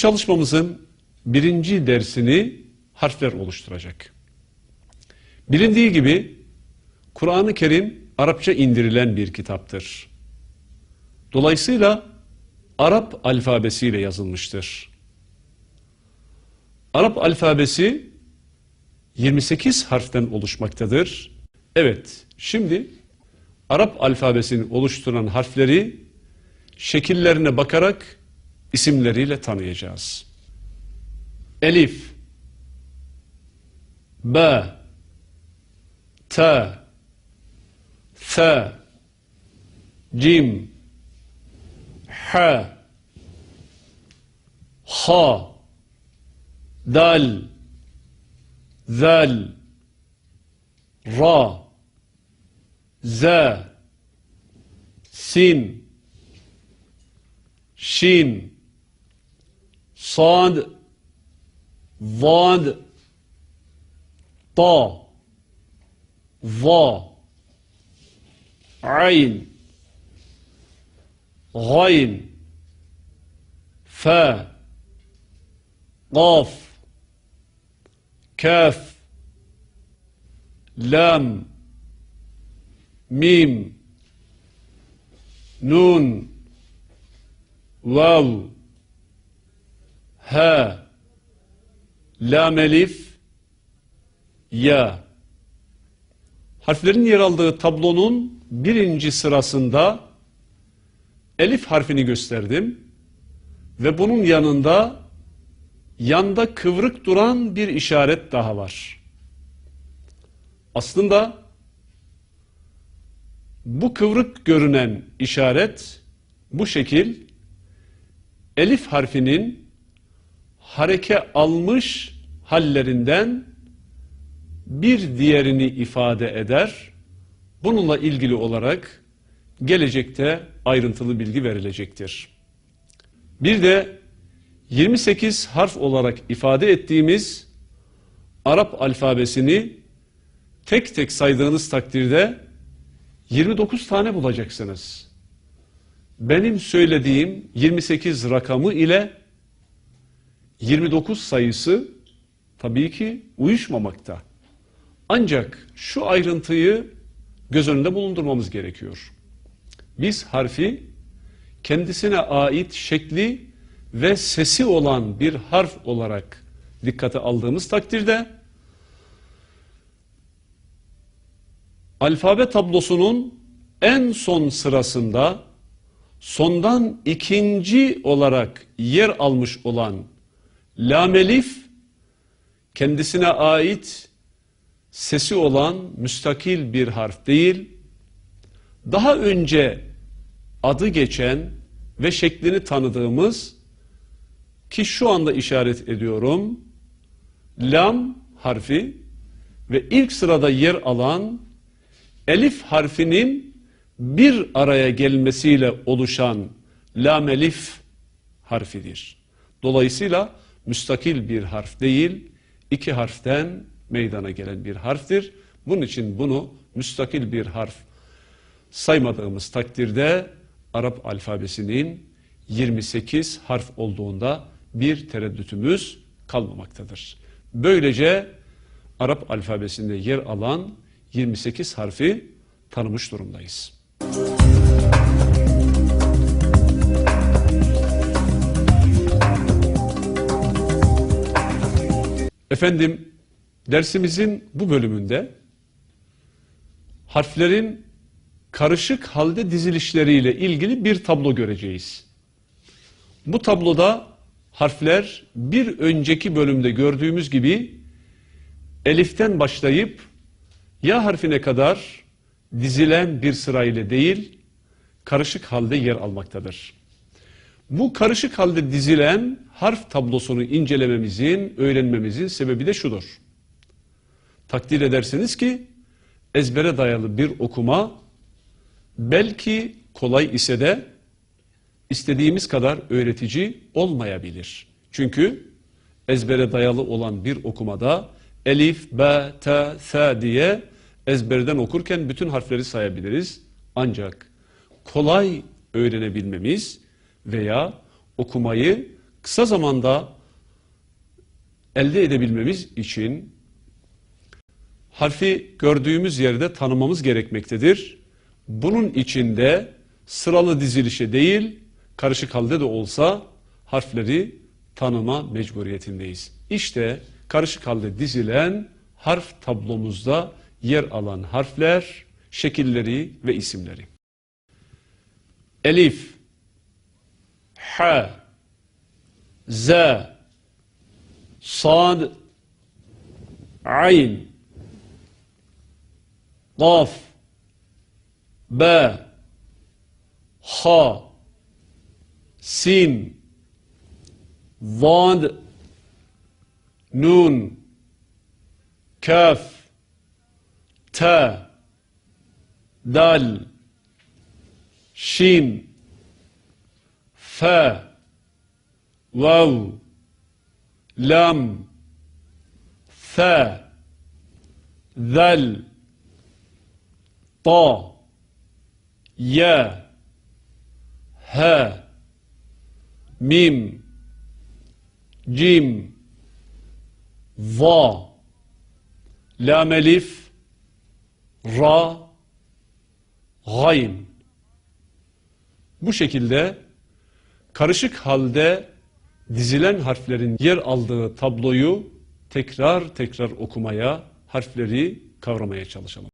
çalışmamızın birinci dersini harfler oluşturacak. Bilindiği gibi Kur'an-ı Kerim Arapça indirilen bir kitaptır. Dolayısıyla Arap alfabesiyle yazılmıştır. Arap alfabesi 28 harften oluşmaktadır. Evet, şimdi Arap alfabesini oluşturan harfleri şekillerine bakarak isimleriyle tanıyacağız. Elif, B, T, F, Cim, H, H, Dal, Zal, Ra, Z, Sin, Şin, Sad, Vad, Ta, Va, Ayn, Gayn, Fa, Qaf, Kaf, Lam, Mim, Nun, Vav, Ha, Lam Elif, Ya. Harflerin yer aldığı tablonun birinci sırasında Elif harfini gösterdim ve bunun yanında yanda kıvrık duran bir işaret daha var. Aslında bu kıvrık görünen işaret bu şekil elif harfinin hareke almış hallerinden bir diğerini ifade eder. Bununla ilgili olarak gelecekte ayrıntılı bilgi verilecektir. Bir de 28 harf olarak ifade ettiğimiz Arap alfabesini tek tek saydığınız takdirde 29 tane bulacaksınız. Benim söylediğim 28 rakamı ile 29 sayısı tabii ki uyuşmamakta. Ancak şu ayrıntıyı göz önünde bulundurmamız gerekiyor. Biz harfi kendisine ait şekli ve sesi olan bir harf olarak dikkate aldığımız takdirde alfabe tablosunun en son sırasında sondan ikinci olarak yer almış olan lamelif kendisine ait sesi olan müstakil bir harf değil, daha önce adı geçen ve şeklini tanıdığımız ki şu anda işaret ediyorum lam harfi ve ilk sırada yer alan elif harfinin bir araya gelmesiyle oluşan lam elif harfidir. Dolayısıyla müstakil bir harf değil, iki harften meydana gelen bir harftir. Bunun için bunu müstakil bir harf saymadığımız takdirde Arap alfabesinin 28 harf olduğunda bir tereddütümüz kalmamaktadır. Böylece Arap alfabesinde yer alan 28 harfi tanımış durumdayız. Efendim dersimizin bu bölümünde harflerin karışık halde dizilişleriyle ilgili bir tablo göreceğiz. Bu tabloda harfler bir önceki bölümde gördüğümüz gibi eliften başlayıp ya harfine kadar dizilen bir sırayla değil, karışık halde yer almaktadır. Bu karışık halde dizilen harf tablosunu incelememizin, öğrenmemizin sebebi de şudur. Takdir edersiniz ki ezbere dayalı bir okuma belki kolay ise de istediğimiz kadar öğretici olmayabilir. Çünkü ezbere dayalı olan bir okumada elif, b, t, f diye ezberden okurken bütün harfleri sayabiliriz. Ancak kolay öğrenebilmemiz veya okumayı kısa zamanda elde edebilmemiz için harfi gördüğümüz yerde tanımamız gerekmektedir. Bunun içinde sıralı dizilişe değil, karışık halde de olsa harfleri tanıma mecburiyetindeyiz. İşte karışık halde dizilen harf tablomuzda yer alan harfler, şekilleri ve isimleri. Elif, H, Z, Sad, Ayn, Qaf, B, Ha, Sin, Zad, Nun, Kaf, Ta, Dal, Shin, Fa, Vav, Lam, Fa, Zal, Ta, Ya, Ha, Mim, Cim, Va, Lam Elif, Ra, Gayn. Bu şekilde karışık halde dizilen harflerin yer aldığı tabloyu tekrar tekrar okumaya, harfleri kavramaya çalışalım.